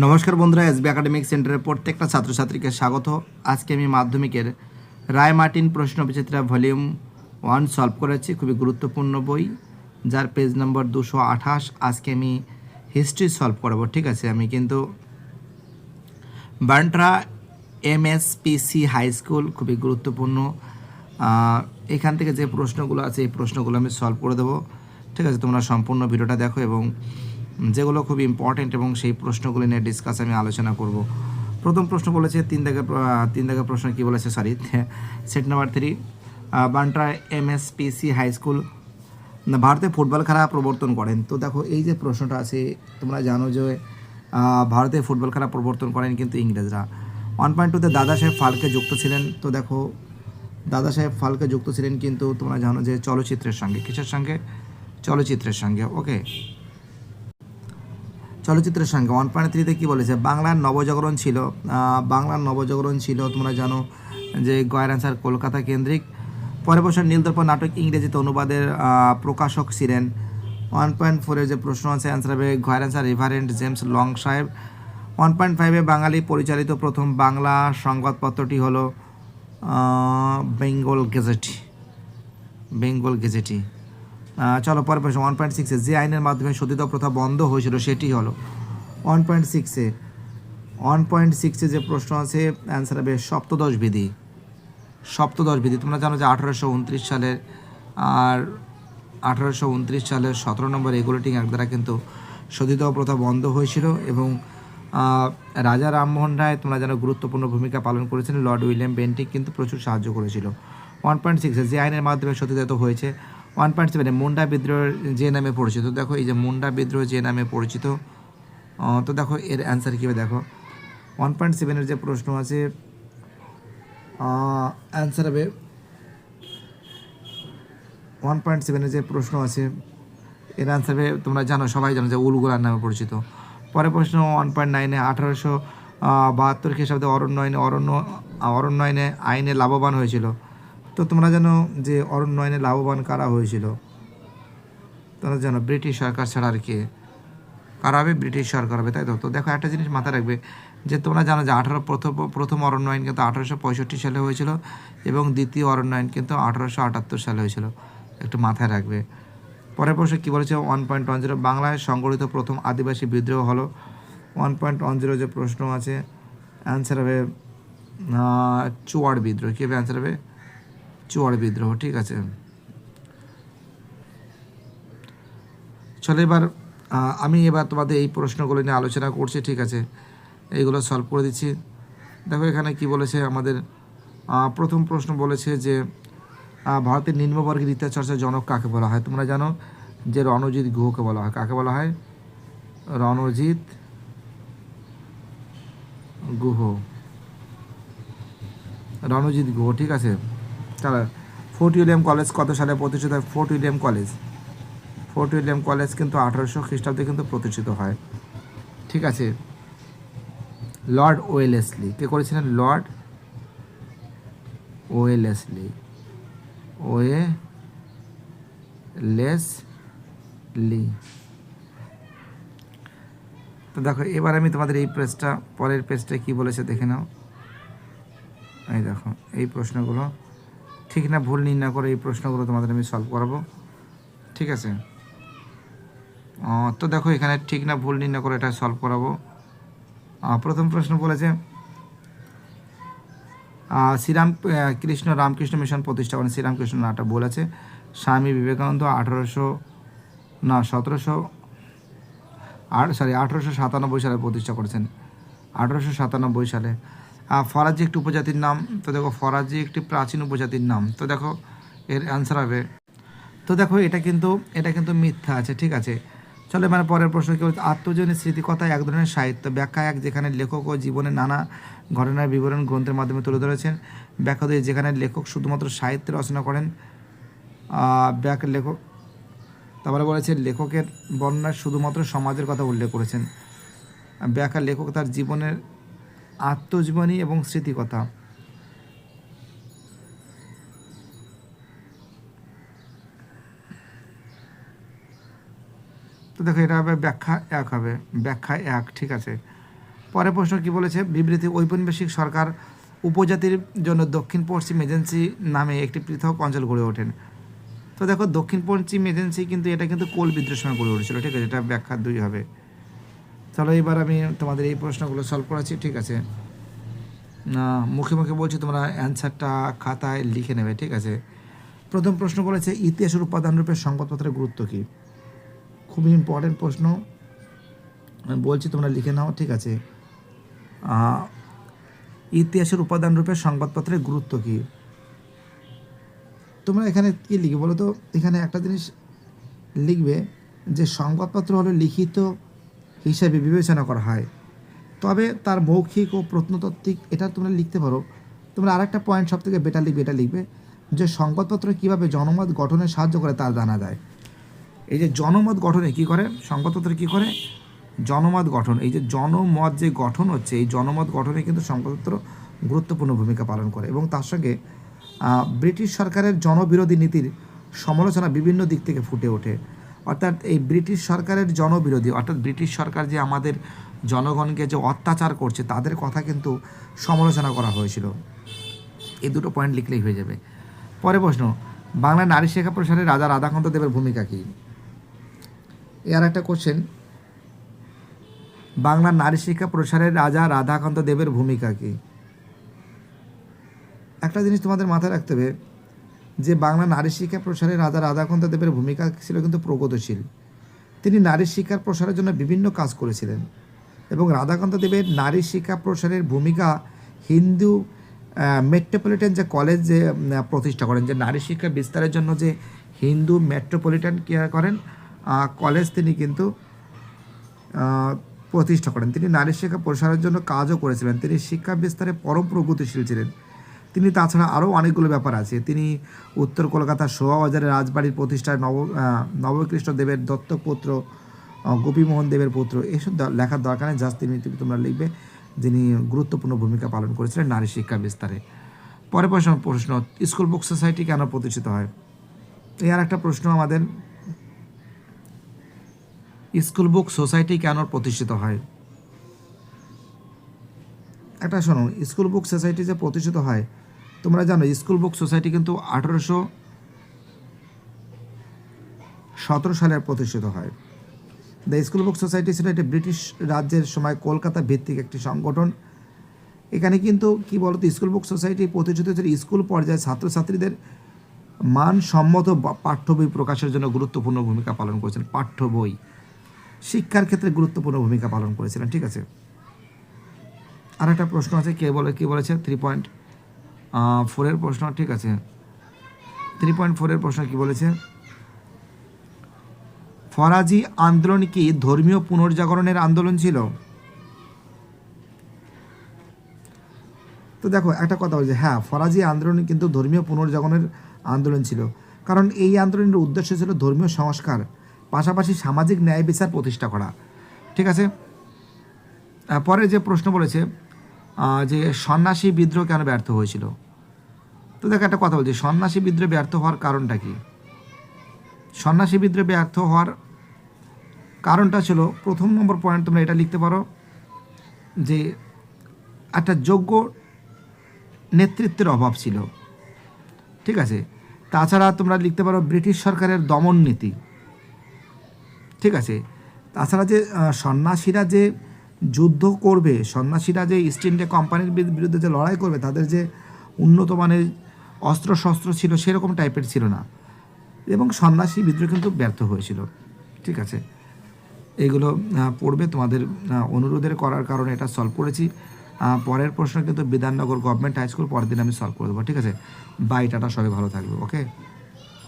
নমস্কার বন্ধুরা, SB academic সেন্টারের প্রত্যেকটা ছাত্রছাত্রীকে স্বাগত। আজকে আমি মাধ্যমিকের রায় মার্টিন প্রশ্ন বিচিত্রা ভলিউম ওয়ান সলভ করেছি, খুবই গুরুত্বপূর্ণ বই, যার পেজ নম্বর দুশো আঠাশ। আজকে আমি হিস্ট্রি সলভ করাবো, ঠিক আছে? আমি কিন্তু বান্ট্রা এমএসপিসি হাই স্কুল, খুবই গুরুত্বপূর্ণ। এখান থেকে যে প্রশ্নগুলো আছে, এই প্রশ্নগুলো আমি সলভ করে দেবো। ঠিক আছে, তোমরা সম্পূর্ণ ভিডিওটা দেখো এবং যেগুলো খুব ইম্পর্টেন্ট এবং সেই প্রশ্নগুলি নিয়ে ডিসকাস আমি আলোচনা করব। প্রথম প্রশ্ন বলেছে, তিন দাগের তিন দাগের প্রশ্ন কি বলেছে? Sorry set number three Bantra MSPC high school ভারতে ফুটবল খেলা প্রবর্তন করেন। তো দেখো, এই যে প্রশ্নটা আছে, তোমরা জানো যে ভারতে ফুটবল খেলা প্রবর্তন করেন কিন্তু ইংরেজরা। ওয়ান পয়েন্ট টুতে দাদা সাহেব ফালকে যুক্ত ছিলেন। তো দেখো, দাদা সাহেব ফালকে যুক্ত ছিলেন কিন্তু তোমরা জানো যে চলচ্চিত্রের সঙ্গে, কিসের সঙ্গে? চলচ্চিত্রের সঙ্গে ওকে চলচ্চিত্রের সঙ্গে ওয়ান পয়েন্ট থ্রিতে কী বলেছে? বাংলার নবজাগরণ ছিল বাংলার নবজাগরণ ছিল, তোমরা জানো যে গয়ের অ্যান্সার কলকাতা কেন্দ্রিক। পরের বছর নীলদর্পণ নাটক ইংরেজিতে অনুবাদের প্রকাশক ছিলেন। ওয়ান পয়েন্ট ফোরের যে প্রশ্ন আছে অ্যান্সার হবে গয়ের অ্যান্সার রিভারেন্ট জেমস লং সাহেব। ওয়ান পয়েন্ট ফাইভে বাঙালি পরিচালিত প্রথম বাংলা সংবাদপত্রটি হলো বেঙ্গল গেজেট বেঙ্গল গেজেটি চলো, পরের প্রশ্ন ওয়ান পয়েন্ট সিক্সে যে আইনের মাধ্যমে সতীত প্রথা বন্ধ হয়েছিল, সেটি হলো ওয়ান পয়েন্ট সিক্সে ওয়ান পয়েন্ট সিক্সে যে প্রশ্ন আছে অ্যান্সার হবে সপ্তদশ বিধি। সপ্তদশ বিধি, তোমরা জানো যে আঠারোশো উনত্রিশ সালের, আর আঠারোশো উনত্রিশ সালের সতেরো নম্বর রেগুলেটিং অ্যাক্ট দ্বারা কিন্তু সতীত প্রথা বন্ধ হয়েছিল এবং রাজা রামমোহন রায়, তোমরা জানো গুরুত্বপূর্ণ ভূমিকা পালন করেছিলেন লর্ড উইলিয়াম বেন্টিক কিন্তু প্রচুর সাহায্য করেছিল। ওয়ান পয়েন্ট সিক্সে যে আইনের মাধ্যমে সতীদাত হয়েছে ওয়ান পয়েন্ট সেভেনে মুন্ডা বিদ্রোহ যে নামে পরিচিত দেখো এই যে মুন্ডা বিদ্রোহ যে নামে পরিচিত তো দেখো এর অ্যান্সার কীভাবে দেখো। ওয়ান পয়েন্ট সেভেনের যে প্রশ্ন আছে অ্যান্সার হবে। ওয়ান পয়েন্ট সেভেনের যে প্রশ্ন আছে, এর অ্যান্সার হবে, তোমরা জানো, সবাই জানো যে উলগুলার নামে পরিচিত। পরের প্রশ্ন ওয়ান পয়েন্ট নাইনে আঠারোশো বাহাত্তর খ্রিস্টাব্দে অরণ্যয়নে অরণ্য অরণ্যয়নে আইনে লাভবান হয়েছিল। তো তোমরা জানো যে অরণ্যয়নে লাভবান কারা হয়েছিল? তোমরা জানো, ব্রিটিশ সরকার ছাড়া আর কে? কারা হবে? ব্রিটিশ সরকার হবে, তাই তো? তো দেখো একটা জিনিস মাথায় রাখবে যে তোমরা জানো যে আঠারো প্রথম প্রথম অরণ্যয়ন কিন্তু আঠারোশো পঁয়ষট্টি সালে হয়েছিল এবং দ্বিতীয় অরণ্যয়ন কিন্তু আঠারোশো আটাত্তর সালে হয়েছিল। একটু মাথায় রাখবে। পরের প্রশ্ন কী বলেছে? ওয়ান পয়েন্ট ওয়ান জিরো বাংলায় সংগঠিত প্রথম আদিবাসী বিদ্রোহ হলো। ওয়ান পয়েন্ট ওয়ান জিরো যে প্রশ্ন আছে অ্যান্সার হবে চুয়াড় বিদ্রোহ। কী হবে? অ্যান্সার হবে চুয়াড় বিদ্রোহ, ঠিক আছে? চলো এবার আমি এবার তোমাদের এই প্রশ্নগুলো নিয়ে আলোচনা করছি, ঠিক আছে? এইগুলো সলভ করে দিচ্ছি। দেখো এখানে কি বলেছে আমাদের প্রথম প্রশ্ন বলেছে যে ভারতের নিম্নবর্গের ইতিহাস চর্চার জনক কাকে বলা হয়? তোমরা জানো যে রণজিৎ গুহকে বলা হয়। কাকে বলা হয়? রণজিৎ গুহ। রণজিৎ গুহ, ঠিক আছে? তাহলে ফোর্ট উইলিয়াম কলেজ কত সালে প্রতিষ্ঠিত হয়? Fort William College Fort William College কিন্তু আঠারোশো খ্রিস্টাব্দে কিন্তু প্রতিষ্ঠিত হয়। ঠিক আছে? লর্ড ওয়েলেসলি কে করেছিলেন? লর্ড ওয়েলেসলি ওয়ে লেসলি তো দেখো, এবার আমি তোমাদের এই পেজটা পরের পেজটা কি বলেছে দেখে নাও। এই দেখো, এই প্রশ্নগুলো ঠিক না, ভুল নির্ণয় করে এই প্রশ্নগুলো তোমাদের আমি সলভ করাবো। ঠিক আছে? তো দেখো, এখানে ঠিক না, ভুল নির্ণয় করে এটা সলভ করাবো। প্রথম প্রশ্ন বলেছে শ্রীরাম কৃষ্ণ রামকৃষ্ণ মিশন প্রতিষ্ঠা করেন। শ্রীরামকৃষ্ণ নাটা বলেছে স্বামী বিবেকানন্দ আঠারোশো, না, সতেরোশো আর সরি আঠারোশো সাতানব্বই সালে প্রতিষ্ঠা করেছেন। আঠারোশো সাতানব্বই সালে। ফরাজি একটি উপজাতির নাম, তো দেখো ফরাজি একটি প্রাচীন উপজাতির নাম। তো দেখো, এর অ্যান্সার হবে। তো দেখো, এটা কিন্তু এটা কিন্তু মিথ্যা আছে, ঠিক আছে। চলে মানে পরের প্রশ্ন কি বলছে? আত্মজনী স্মৃতিকথা এক ধরনের সাহিত্য। ব্যাখ্যা এক, যেখানে লেখক ও জীবনের নানা ঘটনার বিবরণ গ্রন্থের মাধ্যমে তুলে ধরেছেন। ব্যাখ্যা দুই, যেখানে লেখক শুধুমাত্র সাহিত্য রচনা করেন। ব্যাখ্যা লেখক, তারপরে বলেছে, লেখকের বর্ণনায় শুধুমাত্র সমাজের কথা উল্লেখ করেছেন। ব্যাখ্যা লেখক তার জীবনের আত্মজীবনী এবং স্মৃতিকথা। তো দেখো, এটা হবে ব্যাখ্যা এক হবে। ব্যাখ্যা এক, ঠিক আছে। পরের প্রশ্ন কি বলেছে? বিবৃতি, ঔপনিবেশিক সরকার উপজাতির জন্য দক্ষিণ পশ্চিম এজেন্সি নামে একটি পৃথক অঞ্চল গড়ে ওঠেন। তো দেখো দক্ষিণ পশ্চিম এজেন্সি কিন্তু এটা কিন্তু কোল বিদ্রোহ সময় গড়ে উঠেছিল, ঠিক আছে। এটা ব্যাখ্যা দুই হবে। চলো এবার আমি তোমাদের এই প্রশ্নগুলো সলভ করাচ্ছি, ঠিক আছে? মুখে মুখে বলছি তোমরা অ্যান্সারটা খাতায় লিখে নেবে, ঠিক আছে? প্রথম প্রশ্ন বলেছে ইতিহাসের উপাদান রূপে সংবাদপত্রের গুরুত্ব কী? খুবই ইম্পর্টেন্ট প্রশ্ন। আমি বলছি তোমরা লিখে নাও, ঠিক আছে? ইতিহাসের উপাদান রূপে সংবাদপত্রের গুরুত্ব কী? তোমরা এখানে কি লিখবে বলো তো? এখানে একটা জিনিস লিখবে যে সংবাদপত্র হলো লিখিত হিসাবে বিবেচনা করা হয়। তবে তার মৌখিক ও প্রত্নতাত্ত্বিক এটা তোমরা লিখতে পারো। তোমরা আরেকটা পয়েন্ট সব থেকে বেটার লিখবে, এটা লিখবে যে সংবাদপত্র কীভাবে জনমত গঠনে সাহায্য করে তা জানা যায়। এই যে জনমত গঠনে কি করে? সংবাদপত্র কি করে? জনমত গঠন। এই যে জনমত যে গঠন হচ্ছে, এই জনমত গঠনে কিন্তু সংবাদপত্র গুরুত্বপূর্ণ ভূমিকা পালন করে এবং তার সঙ্গে ব্রিটিশ সরকারের জনবিরোধী নীতির সমালোচনা বিভিন্ন দিক থেকে ফুটে ওঠে। অর্থাৎ এই ব্রিটিশ সরকারের জনবিরোধী, অর্থাৎ ব্রিটিশ সরকার যে আমাদের জনগণকে যে অত্যাচার করছে, তাদের কথা কিন্তু সমালোচনা করা হয়েছিল। এই দুটো পয়েন্ট লিখলেই হয়ে যাবে। পরে প্রশ্ন বাংলা নারী শিক্ষা প্রসারে রাজা রাধাকান্ত দেবের ভূমিকা কী? এর একটা কোশ্চেন বাংলা নারী শিক্ষা প্রসারে রাজা রাধাকান্ত দেবের ভূমিকা কী? একটা জিনিস তোমাদের মাথায় রাখতে হবে যে বাংলা নারী শিক্ষা প্রসারে রাজা রাধাকান্ত দেবের ভূমিকা ছিল কিন্তু প্রগতিশীল। তিনি নারী শিক্ষার প্রসারের জন্য বিভিন্ন কাজ করেছিলেন এবং রাধাকান্ত দেবের নারী শিক্ষা প্রসারের ভূমিকা হিন্দু মেট্রোপলিটন যে কলেজ যে প্রতিষ্ঠা করেন, যে নারী শিক্ষা বিস্তারের জন্য যে হিন্দু মেট্রোপলিটন কেয়ার করেন কলেজ তিনি কিন্তু প্রতিষ্ঠা করেন। তিনি নারী শিক্ষা প্রসারের জন্য কাজও করেছিলেন। তিনি শিক্ষা বিস্তারে পরম প্রগতিশীল ছিলেন। তিনি তাছাড়া আরও অনেকগুলো ব্যাপার আছে। তিনি উত্তর কলকাতার শোভাবাজারে রাজবাড়ির প্রতিষ্ঠায় নব নবকৃষ্ণ দেবের দত্তক পুত্র গোপীমোহন দেবের পুত্র, এসব লেখার দরকার নেই। জাস্ট তিনি তুমি- তোমরা লিখবে, যিনি গুরুত্বপূর্ণ ভূমিকা পালন করেছিলেন নারী শিক্ষা বিস্তারে। পরে প্রশ্ন প্রশ্ন, স্কুল বুক সোসাইটি কেন প্রতিষ্ঠিত হয়? এই আর একটা প্রশ্ন আমাদের। স্কুল বুক সোসাইটি কেন প্রতিষ্ঠিত হয়? একটা শোনো স্কুল বুক সোসাইটি যে প্রতিষ্ঠিত হয় তোমরা জানো, স্কুল বুক সোসাইটি কিন্তু আঠেরোশো সতেরো সালে প্রতিষ্ঠিত হয়। দ্য স্কুল বুক সোসাইটি ছিল একটি ব্রিটিশ রাজ্যের সময় কলকাতা ভিত্তিক একটি সংগঠন। এখানে কিন্তু কি বলতো, স্কুল বুক সোসাইটি প্রতিষ্ঠিত হয়েছিল স্কুল পর্যায়ে ছাত্রছাত্রীদের মানসম্মত পাঠ্য বই প্রকাশের জন্য গুরুত্বপূর্ণ ভূমিকা পালন করেছেন পাঠ্য বই। শিক্ষার ক্ষেত্রে গুরুত্বপূর্ণ ভূমিকা পালন করেছিলেন, ঠিক আছে? আর একটা প্রশ্ন আছে, কে বলে, কি বলেছে? থ্রি পয়েন্ট ফোরের প্রশ্ন, ঠিক আছে। থ্রি পয়েন্ট ফোরের প্রশ্ন কি বলেছে? ফরাজি আন্দোলন কি ধর্মীয় পুনর্জাগরণের আন্দোলন ছিল? তো দেখো, একটা কথা বলছে হ্যাঁ ফরাজি আন্দোলন কিন্তু ধর্মীয় পুনর্জাগরণের আন্দোলন ছিল। কারণ এই আন্দোলনের উদ্দেশ্য ছিল ধর্মীয় সংস্কার, পাশাপাশি সামাজিক ন্যায় বিচার প্রতিষ্ঠা করা। ঠিক আছে? পরে যে প্রশ্ন বলেছে যে সন্ন্যাসী বিদ্রোহ কেন ব্যর্থ হয়েছিল? তো দেখো একটা কথা বলছি, সন্ন্যাসী বিদ্রোহ ব্যর্থ হওয়ার কারণটা কি? সন্ন্যাসী বিদ্রোহ ব্যর্থ হওয়ার কারণটা ছিল, প্রথম নম্বর পয়েন্ট তোমরা এটা লিখতে পারো, যে একটা যোগ্য নেতৃত্বের অভাব ছিল। ঠিক আছে? তাছাড়া তোমরা লিখতে পারো ব্রিটিশ সরকারের দমন নীতি। ঠিক আছে? তাছাড়া যে সন্ন্যাসীরা যে যুদ্ধ করবে, সন্ন্যাসীরা যে ইস্ট ইন্ডিয়া কোম্পানির বিরুদ্ধে যে লড়াই করবে, তাদের যে উন্নত মানের অস্ত্র শস্ত্র ছিল সেরকম টাইপের ছিল না। এবং সন্ন্যাসী বিদ্রোহ কিন্তু ব্যর্থ হয়েছিল। ঠিক আছে? এগুলো পড়বে। তোমাদের অনুরোধের করার কারণে এটা সলভ করেছি। পরের প্রশ্ন কিন্তু বিধাননগর গভর্নমেন্ট হাই স্কুল পরের দিন আমি সলভ করে দেবো। ঠিক আছে? বাই টাটা, সবাই ভালো থাকবে ওকে